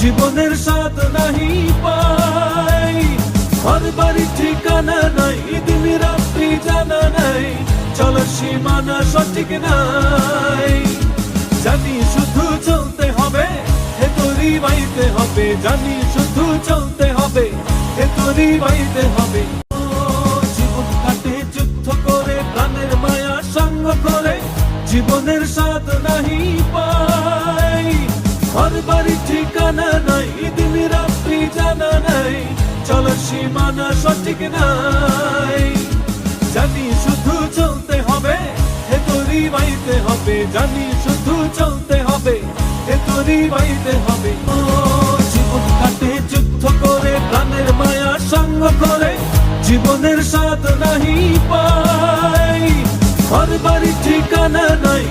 জীবনের স্বাদ নাহি পাই ঘর বাড়ি ঠিকানা নাই, দিন রাত্রি জানা নাই, চলার সীমানা সঠিক নাই। জানি শুধু চলতে হবে, হে তোরি বাইতে হবে। জানি শুধু চলতে হবে, হে তোরি বাইতে হবে। জীবন কাটে, যুদ্ধ করে, প্রাণের মায়া সঙ্গ করে, জীবনের স্বাদ নাহি পাই ঘর বাড়ি ঠিকানা নাই দিন রাত্রি জানা নাই, চলার সীমানা সঠিক নাই। জানি শুধু চলতে হবে হে তোরি বাইতে হবে, জানি শুধু চলতে হবে হে তোরি বাইতে হবে। ও, জীবন কাটে যুদ্ধ করে, প্রাণের মায়া সঙ্গ করে, জীবনের স্বাদ নাহি পাই। ঘর বাড়ি ঠিকানা নাই